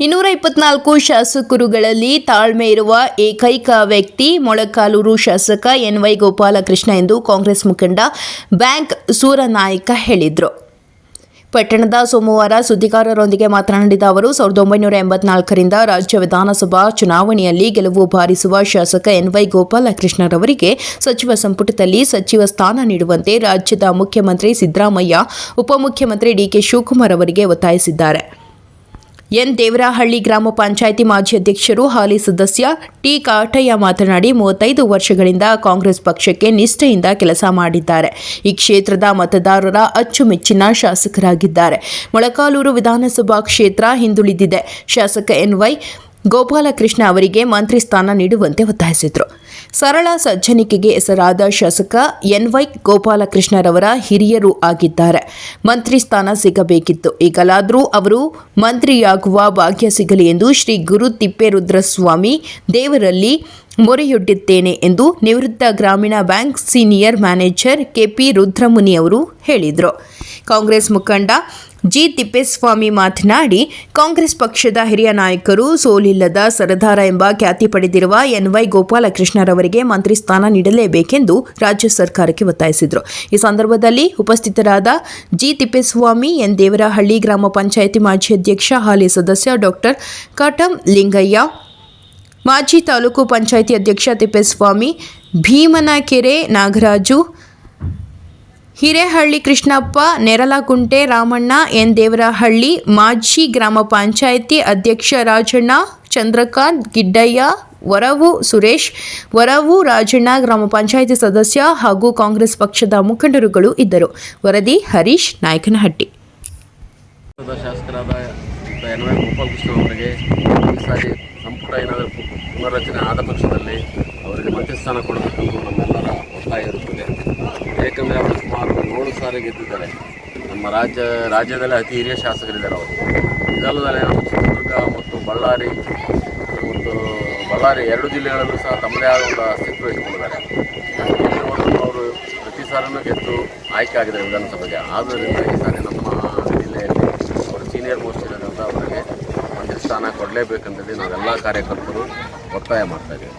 ಇನ್ನೂರ ಇಪ್ಪತ್ನಾಲ್ಕು ಶಾಸಕರುಗಳಲ್ಲಿ ತಾಳ್ಮೆ ಇರುವ ಏಕೈಕ ವ್ಯಕ್ತಿ ಮೊಳಕಾಲೂರು ಶಾಸಕ ಎನ್ ವೈ ಗೋಪಾಲಕೃಷ್ಣ ಎಂದು ಕಾಂಗ್ರೆಸ್ ಮುಖಂಡ ಬ್ಯಾಂಕ್ ಸೂರನಾಯಕ ಹೇಳಿದರು. ಪಟ್ಟಣದ ಸೋಮವಾರ ಸುದ್ದಿಗಾರರೊಂದಿಗೆ ಮಾತನಾಡಿದ ಅವರು, ಸಾವಿರದ ಒಂಬೈನೂರ ಎಂಬತ್ನಾಲ್ಕರಿಂದ ರಾಜ್ಯ ವಿಧಾನಸಭಾ ಚುನಾವಣೆಯಲ್ಲಿ ಗೆಲುವು ಬಾರಿಸುವ ಶಾಸಕ ಎನ್ ವೈ ಗೋಪಾಲಕೃಷ್ಣರವರಿಗೆ ಸಚಿವ ಸಂಪುಟದಲ್ಲಿ ಸಚಿವ ಸ್ಥಾನ ನೀಡುವಂತೆ ರಾಜ್ಯದ ಮುಖ್ಯಮಂತ್ರಿ ಸಿದ್ದರಾಮಯ್ಯ, ಉಪಮುಖ್ಯಮಂತ್ರಿ ಡಿಕೆ ಶಿವಕುಮಾರ್ ಅವರಿಗೆ ಒತ್ತಾಯಿಸಿದ್ದಾರೆ. ಎನ್ ದೇವರಹಳ್ಳಿ ಗ್ರಾಮ ಪಂಚಾಯಿತಿ ಮಾಜಿ ಅಧ್ಯಕ್ಷರು ಹಾಲಿ ಸದಸ್ಯ ಟಿ ಕಾಟಯ್ಯ ಮಾತನಾಡಿ ಮೂವತ್ತೈದು ವರ್ಷಗಳಿಂದ ಕಾಂಗ್ರೆಸ್ ಪಕ್ಷಕ್ಕೆ ನಿಷ್ಠೆಯಿಂದ ಕೆಲಸ ಮಾಡಿದ್ದಾರೆ. ಈ ಕ್ಷೇತ್ರದ ಮತದಾರರ ಅಚ್ಚುಮೆಚ್ಚಿನ ಶಾಸಕರಾಗಿದ್ದಾರೆ. ಮೊಳಕಾಲೂರು ವಿಧಾನಸಭಾ ಕ್ಷೇತ್ರ ಹಿಂದುಳಿದಿದೆ. ಶಾಸಕ ಎನ್ ವೈ ಗೋಪಾಲಕೃಷ್ಣ ಅವರಿಗೆ ಮಂತ್ರಿ ಸ್ಥಾನ ನೀಡುವಂತೆ ಒತ್ತಾಯಿಸಿದರು. ಸರಳ ಸಜ್ಜನಿಕೆಗೆ ಹೆಸರಾದ ಶಾಸಕ ಎನ್ ವೈ ಗೋಪಾಲಕೃಷ್ಣರವರ ಹಿರಿಯರು ಆಗಿದ್ದಾರೆ. ಮಂತ್ರಿ ಸ್ಥಾನ ಸಿಗಬೇಕಿತ್ತು. ಈಗಲಾದರೂ ಅವರು ಮಂತ್ರಿಯಾಗುವ ಭಾಗ್ಯ ಸಿಗಲಿ ಎಂದು ಶ್ರೀ ಗುರು ತಿಪ್ಪೇರುದ್ರಸ್ವಾಮಿ ದೇವರಲ್ಲಿ ಮೊರೆಯೊಡ್ಡುತ್ತೇನೆ ಎಂದು ನಿವೃತ್ತ ಗ್ರಾಮೀಣ bank senior manager K P Rudramuni ಅವರು ಹೇಳಿದರು. ಕಾಂಗ್ರೆಸ್ ಮುಖಂಡ ಜಿ ತಿಪ್ಪೇಸ್ವಾಮಿ ಮಾತನಾಡಿ, ಕಾಂಗ್ರೆಸ್ ಪಕ್ಷದ ಹಿರಿಯ ನಾಯಕರು ಸೋಲಿಲ್ಲದ ಸರದಾರ ಎಂಬ ಖ್ಯಾತಿ ಪಡೆದಿರುವ ಎನ್ ವೈ ಗೋಪಾಲಕೃಷ್ಣರವರಿಗೆ ಮಂತ್ರಿ ಸ್ಥಾನ ನೀಡಲೇಬೇಕೆಂದು ರಾಜ್ಯ ಸರ್ಕಾರಕ್ಕೆ ಒತ್ತಾಯಿಸಿದರು. ಈ ಸಂದರ್ಭದಲ್ಲಿ ಉಪಸ್ಥಿತರಾದ ಜಿ ತಿಪ್ಪೇಸ್ವಾಮಿ, ಎನ್ ದೇವರಹಳ್ಳಿ ಗ್ರಾಮ ಪಂಚಾಯಿತಿ ಮಾಜಿ ಅಧ್ಯಕ್ಷ, ಹಾಲಿ ಸದಸ್ಯ ಡಾಕ್ಟರ್ ಕಾಟಂ ಲಿಂಗಯ್ಯ, ಮಾಜಿ ತಾಲೂಕು ಪಂಚಾಯಿತಿ ಅಧ್ಯಕ್ಷ ತಿಪ್ಪೇಸ್ವಾಮಿ, ಭೀಮನಕೆರೆ ನಾಗರಾಜು ಹಿರೇಹಳ್ಳಿ ಕೃಷ್ಣಪ್ಪ ನೆರಲಕುಂಟೆ ರಾಮಣ್ಣ ಎನ್ ದೇವರಹಳ್ಳಿ ಮಾಜಿ ಗ್ರಾಮ ಪಂಚಾಯಿತಿ ಅಧ್ಯಕ್ಷ ರಾಜಣ್ಣ, ಚಂದ್ರಕಾಂತ್ ಗಿಡ್ಡಯ್ಯ, ವರವು ಸುರೇಶ್, ವರವು ರಾಜಣ್ಣ ಗ್ರಾಮ ಪಂಚಾಯಿತಿ ಸದಸ್ಯ ಹಾಗೂ ಕಾಂಗ್ರೆಸ್ ಪಕ್ಷದ ಮುಖಂಡರುಗಳು ಇದ್ದರು. ವರದಿ ಹರೀಶ್ ನಾಯಕನಹಟ್ಟಿ. ಸಂಪುಟ ಏನಾದರೂ ಪುನರ್ರಚನೆ ಆದ ಪಕ್ಷದಲ್ಲಿ ಅವರಿಗೆ ಮಧ್ಯಸ್ಥಾನ ಸ್ಥಾನ ಕೊಡಬೇಕೆಂದು ನಮ್ಮೆಲ್ಲರ ಒತ್ತಾಯ ಇರುತ್ತದೆ. ಏಕೆಂದರೆ ಅವರು ಸಾರಿ ಗೆದ್ದಿದ್ದಾರೆ. ನಮ್ಮ ರಾಜ್ಯ, ರಾಜ್ಯದಲ್ಲಿ ಅತಿ ಹಿರಿಯ ಶಾಸಕರಿದ್ದಾರೆ ಅವರು. ಇದಲ್ಲದೆ ನಮ್ಮ ಚಿತ್ರದುರ್ಗ ಮತ್ತು ಬಳ್ಳಾರಿ ಮತ್ತು ಬಳ್ಳಾರಿ ಎರಡು ಜಿಲ್ಲೆಗಳಲ್ಲೂ ಸಹ ತಮ್ಮದೇ ಆದ ಒಂದು ಅಸ್ತಿತ್ವ ಇಟ್ಟುಕೊಂಡಿದ್ದಾರೆ ಅವರು ಪ್ರತಿ ಸಾರನ್ನು ಗೆದ್ದು ಆಯ್ಕೆ ಆಗಿದ್ದಾರೆ ವಿಧಾನಸಭೆಗೆ. ಆದ್ದರಿಂದ ಈ ಸಾರಿ ನಮ್ಮ ಜಿಲ್ಲೆಯಲ್ಲಿ ಅವರು ಸೀನಿಯರ್ ಮೋಸ್ಟ್ ಇರೋದ್ರಿಂದ ಅವರಿಗೆ ಒಂದು ಸ್ಥಾನ ಕೊಡಲೇಬೇಕಂತೇಳಿ ನಾವೆಲ್ಲ ಕಾರ್ಯಕರ್ತರು ಒತ್ತಾಯ ಮಾಡ್ತಾ ಇದ್ದೀವಿ.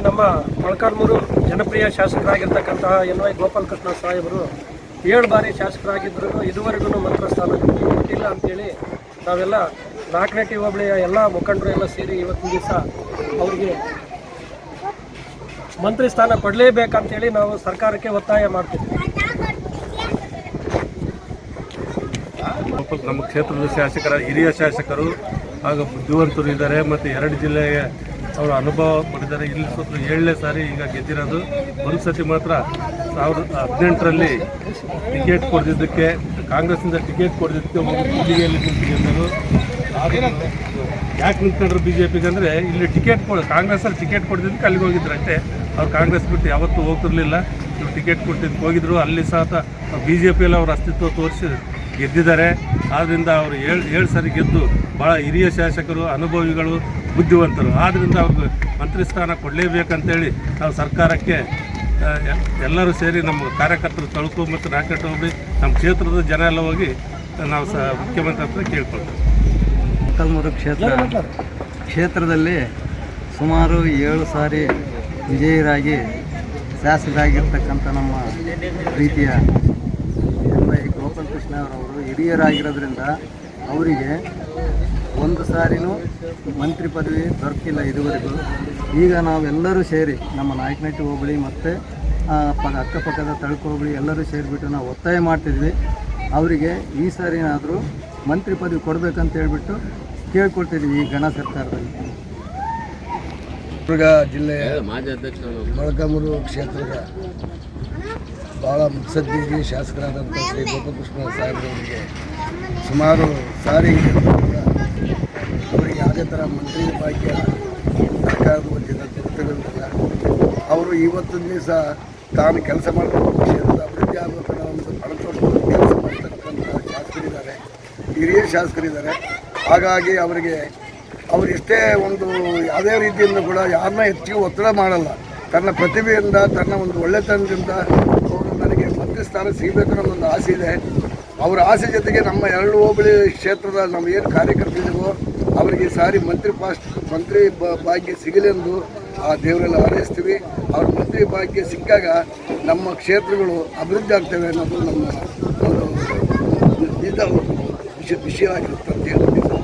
ನಮ್ಮ ಮೊಳಕಾಲ್ಮೂರು ಜನಪ್ರಿಯ ಶಾಸಕರಾಗಿರ್ತಕ್ಕಂತಹ ಎನ್ ವೈ ಗೋಪಾಲಕೃಷ್ಣ ಸಾಹೇಬರು ಏಳು ಬಾರಿ ಶಾಸಕರಾಗಿದ್ದರೂ ಇದುವರೆಗೂ ಮಂತ್ರ ಸ್ಥಾನ ಕೊಟ್ಟಿಲ್ಲ ಅಂತೇಳಿ ನಾವೆಲ್ಲ ನಾಲ್ಕನೇ ಹೋಬಳಿಯ ಎಲ್ಲ ಮುಖಂಡರು ಎಲ್ಲ ಸೇರಿ ಇವತ್ತಿನ ದಿವಸ ಅವರಿಗೆ ಮಂತ್ರಿ ಸ್ಥಾನ ಕೊಡಲೇಬೇಕಂತೇಳಿ ನಾವು ಸರ್ಕಾರಕ್ಕೆ ಒತ್ತಾಯ ಮಾಡ್ತೀವಿ ನಮ್ಮ ಕ್ಷೇತ್ರದ ಶಾಸಕರ ಹಿರಿಯ ಶಾಸಕರು ಹಾಗೂ ಬುದ್ಧಿವಂತರು ಇದ್ದಾರೆ. ಮತ್ತು ಎರಡು ಜಿಲ್ಲೆಗೆ ಅವರು ಅನುಭವ ಪಡೆದಿದ್ದಾರೆ ಇಲ್ಲಿ ಸುತ್ತ ಏಳನೇ ಸಾರಿ ಈಗ ಗೆದ್ದಿರೋದು. ಒಂದು ಸತಿ ಮಾತ್ರ ಸಾವಿರದ ಹದಿನೆಂಟರಲ್ಲಿ ಟಿಕೆಟ್ ಕೊಡದಿದ್ದಕ್ಕೆ ಕಾಂಗ್ರೆಸ್ನಿಂದ ಟಿಕೆಟ್ ಕೊಡದಿದ್ದಕ್ಕೆ ಒಂದು ಜಿಲ್ಲೆಯಲ್ಲಿ ನಿಂತು ಗೆದ್ದರು ಆದರೂ ಯಾಕೆ ನಿಂತ್ಕೊಂಡ್ರು ಬಿ ಜೆ ಪಿಗೆ ಅಂದರೆ ಇಲ್ಲಿ ಟಿಕೆಟ್ ಕೊಡ, ಕಾಂಗ್ರೆಸ್ಸಲ್ಲಿ ಟಿಕೆಟ್ ಕೊಡದಿದ್ದಕ್ಕೆ ಅಲ್ಲಿಗೆ ಹೋಗಿದ್ರು ಅಷ್ಟೇ. ಅವ್ರು ಕಾಂಗ್ರೆಸ್ ಬಿಟ್ಟು ಯಾವತ್ತೂ ಹೋಗ್ತಿರ್ಲಿಲ್ಲ. ಇವ್ರು ಟಿಕೆಟ್ ಕೊಟ್ಟಿದ್ದಕ್ಕೆ ಹೋಗಿದ್ರು. ಅಲ್ಲಿ ಸಹ ಬಿ ಜೆ ಪಿಯಲ್ಲಿ ಅವ್ರ ಅಸ್ತಿತ್ವ ತೋರಿಸಿ ಗೆದ್ದಿದ್ದಾರೆ. ಆದ್ದರಿಂದ ಅವರು ಏಳು ಏಳು ಸಾರಿ ಗೆದ್ದು ಭಾಳ ಹಿರಿಯ ಶಾಸಕರು, ಅನುಭವಿಗಳು, ಬುದ್ಧಿವಂತರು. ಆದ್ದರಿಂದ ಅವ್ರಿಗೆ ಮಂತ್ರಿ ಸ್ಥಾನ ಕೊಡಲೇಬೇಕಂತೇಳಿ ನಾವು ಸರ್ಕಾರಕ್ಕೆ ಎಲ್ಲರೂ ಸೇರಿ ನಮ್ಮ ಕಾರ್ಯಕರ್ತರು ತಳುಕು ಮತ್ತು ರಾಕೆಟ್ ಹೋಗಿ ನಮ್ಮ ಕ್ಷೇತ್ರದ ಜನ ಎಲ್ಲ ಹೋಗಿ ನಾವು ಸ, ಮುಖ್ಯಮಂತ್ರಿ ಹತ್ರ ಕೇಳ್ಕೊಳ್ತೇವೆ. ಕಲ್ಮೂರು ಕ್ಷೇತ್ರ. ಕ್ಷೇತ್ರದಲ್ಲಿ ಸುಮಾರು ಏಳು ಸಾರಿ ವಿಜಯರಾಗಿ, ಶಾಸಕರಾಗಿರ್ತಕ್ಕಂಥ ನಮ್ಮ ಪ್ರೀತಿಯ ಎನ್ ಗೋಪಾಲ ಕೃಷ್ಣ ಅವರವರು ಹಿರಿಯರಾಗಿರೋದ್ರಿಂದ ಅವರಿಗೆ ಒಂದು ಸಾರಿನೂ ಮಂತ್ರಿ ಪದವಿ ದೊರಕಿಲ್ಲ ಇದುವರೆಗೂ. ಈಗ ನಾವೆಲ್ಲರೂ ಸೇರಿ ನಮ್ಮ ನಾಯಕನಟ್ಟಿ ಹೋಬಳಿ ಮತ್ತು ಆ, ಪ ಅಕ್ಕಪಕ್ಕದ ತಳಕು ಹೋಬಳಿ ಎಲ್ಲರೂ ಸೇರಿಬಿಟ್ಟು ನಾವು ಒತ್ತಾಯ ಮಾಡ್ತಿದ್ವಿ. ಅವರಿಗೆ ಈ ಸಾರಿನಾದರೂ ಮಂತ್ರಿ ಪದವಿ ಕೊಡಬೇಕಂತ ಹೇಳ್ಬಿಟ್ಟು ಕೇಳ್ಕೊಳ್ತಿದ್ವಿ ಈ ಗಣ ಸರ್ಕಾರದಲ್ಲಿ. ಚಿತ್ರದುರ್ಗ ಜಿಲ್ಲೆಯ ಮಾಜಿ ಅಧ್ಯಕ್ಷರು. ಮೊಳಕಾಮೂರು ಕ್ಷೇತ್ರದ ಭಾಳ ಮುತ್ಸದ್ದಿಗೆ ಶಾಸಕರಾದಂಥ ಶ್ರೀ ಗೋಪಾಲಕೃಷ್ಣ ಸಾಹೇಬರವರಿಗೆ ಸುಮಾರು ಸಾರಿ ಅವರಿಗೆ ಯಾವುದೇ ಥರ ಮಂತ್ರಿ ಭಾಗ್ಯ, ಸರ್ಕಾರದ ವತಿಯಿಂದ ಗೊತ್ತಿರೋದಿಲ್ಲ ಅವರು ಇವತ್ತಿನ ದಿವಸ ತಾನು ಕೆಲಸ ಮಾಡಬೇಕು ಕ್ಷೇತ್ರದ ಅಭಿವೃದ್ಧಿ ಆಗಬೇಕು ಒಂದು ಪಣತೊಟ್ಟು ಕೆಲಸ ಮಾಡ್ತಕ್ಕಂಥ ಶಾಸಕರಿದ್ದಾರೆ. ಹಿರಿಯ ಶಾಸಕರಿದ್ದಾರೆ. ಹಾಗಾಗಿ ಅವರಿಗೆ ಅವ್ರು ಇಷ್ಟೇ ಒಂದು ಯಾವುದೇ ರೀತಿಯಿಂದ ಕೂಡ ಯಾರನ್ನ ಹೆಚ್ಚಿಗೆ ಒತ್ತಡ ಮಾಡಲ್ಲ. ತನ್ನ ಪ್ರತಿಭೆಯಿಂದ, ತನ್ನ ಒಂದು ಒಳ್ಳೆತನದಿಂದ ಅವರು ಮಂತ್ರಿ ಸ್ಥಾನ ಸಿಗಬೇಕು ಆಸೆ ಇದೆ. ಅವರ ಆಸೆ ಜೊತೆಗೆ ನಮ್ಮ ಎರಡು ಹೋಬಳಿ ಕ್ಷೇತ್ರದ ನಮ್ಮ ಏನು ಕಾರ್ಯಕರ್ತರಿದ್ದೀವೋ ಅವರಿಗೆ ಸಾರಿ ಮಂತ್ರಿ ಪಾಸ್ಟ್, ಮಂತ್ರಿ ಭಾಗ್ಯ ಸಿಗಲೆಂದು ಆ ದೇವರೆಲ್ಲ ಹಾರೈಸ್ತೀವಿ. ಅವ್ರ ಮಂತ್ರಿ ಭಾಗ್ಯ ಸಿಕ್ಕಾಗ ನಮ್ಮ ಕ್ಷೇತ್ರಗಳು ಅಭಿವೃದ್ಧಿ ಆಗ್ತವೆ ಅನ್ನೋದು ನಮ್ಮ ಒಂದು ವಿಷಯವಾಗಿರುತ್ತೆ ಅಂತ ಹೇಳಿ